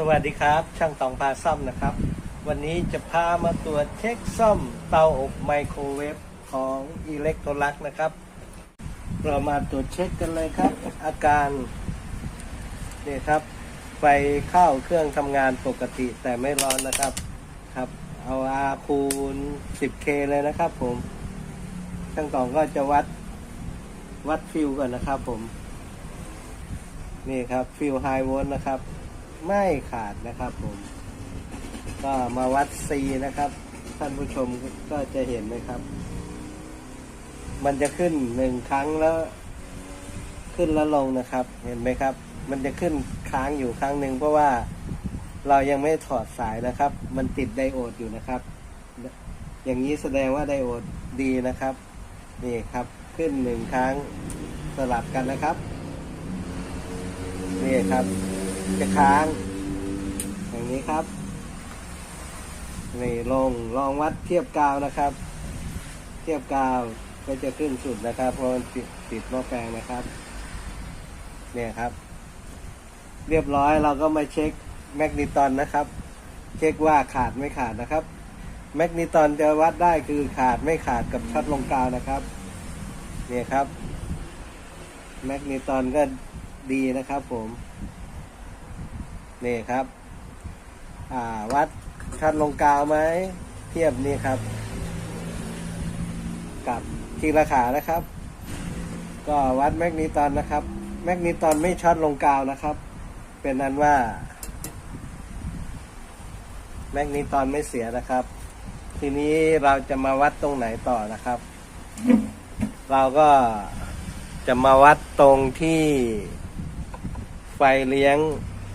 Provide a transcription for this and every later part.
สวัสดีครับ ช่างตองพาซ่อมนะครับ วันนี้จะพามาตรวจเช็คซ่อมเตาอบไมโครเวฟของอิเล็กโทรลักนะครับ เรามาตรวจเช็คกันเลยครับ อาการนี่ครับไฟเข้าเครื่องทำงานปกติแต่ไม่ร้อนนะครับครับ เอาอาคูณ 10K เลยนะครับผมช่างตองก็จะวัดวัดฟิวก่อนนะครับผม นี่ครับฟิวไฮโวลต์นะครับ ไม่ขาดนะครับผม ก็มาวัด C นะครับ ท่านผู้ชมก็จะเห็นนะครับ มันจะขึ้นหนึ่งครั้งแล้ว ขึ้นแล้วลงนะครับ เห็นไหมครับ มันจะขึ้นค้างอยู่ครั้งหนึ่งเพราะว่าเรายังไม่ถอดสายนะครับ มันติดไดโอดอยู่นะครับ อย่างนี้แสดงว่าไดโอดดีนะครับ นี่ครับขึ้นหนึ่งครั้งสลับกันนะครับ นี่ครับ จะค้าง อย่างนี้ครับ นี่ลงลองวัดเทียบกาวนะครับ เทียบกาวก็จะขึ้นสุดนะครับ เพราะมันติดติดหม้อแปลงนะครับ เนี่ยครับ เรียบร้อยเราก็มาเช็คแมกนิตอนนะครับ เช็คว่าขาดไม่ขาดนะครับ แมกนิตอนจะวัดได้คือขาดไม่ขาดกับช็อตลงกาวนะครับ เนี่ยครับ แมกนิตอนก็ดีนะครับผม นี่ครับ อ่าวัดชัดลงกาวไหมเทียบนี่ครับ กับทีละขานะครับ ก็วัดแมกนีตอนนะครับ แมกนีตอนไม่ช็อตลงกาวนะครับ เป็นนั้นว่า แมกนีตอนไม่เสียนะครับ ทีนี้เราจะมาวัดตรงไหนต่อนะครับ เราก็จะมาวัดตรงที่ไฟเลี้ยง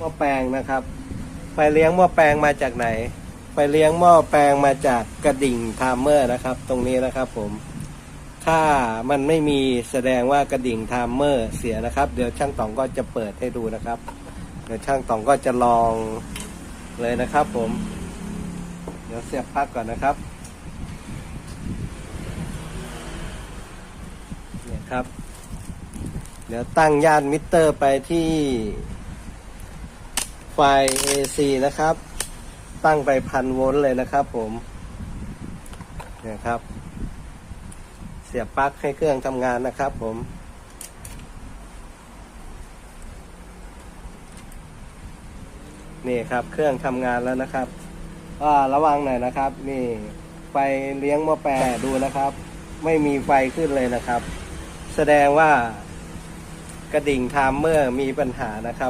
ม้อแปลงนะครับ ไฟเลี้ยงหม้อแปลงมาจากไหน ไฟเลี้ยงหม้อแปลงมาจากกระดิ่งไทม์เมอร์นะครับ ตรงนี้นะครับผมถ้ามันไม่มีแสดงว่ากระดิ่งไทม์เมอร์เสียนะครับ เดี๋ยวช่างตองก็จะเปิดให้ดูนะครับ เดี๋ยวช่างตองก็จะลองเลยนะครับ ผม เดี๋ยวเสียบปลั๊กก่อนนะครับเนี่ยครับ เดี๋ยวตั้งย่านมิเตอร์ไปที่ ไฟ AC นะครับ ตั้งไปพันโวลต์เลยนะครับผมเนี่ยครับ เสียบปลั๊กให้เครื่องทำงานนะครับผมนี่ครับเครื่องทำงานแล้วนะครับก็ระวังหน่อยนะครับ นี่ไฟเลี้ยงหม้อแปลงดูนะครับ ไม่มีไฟขึ้นเลยนะครับ แสดงว่ากระดิ่งไทม์เมอร์มีปัญหานะครับ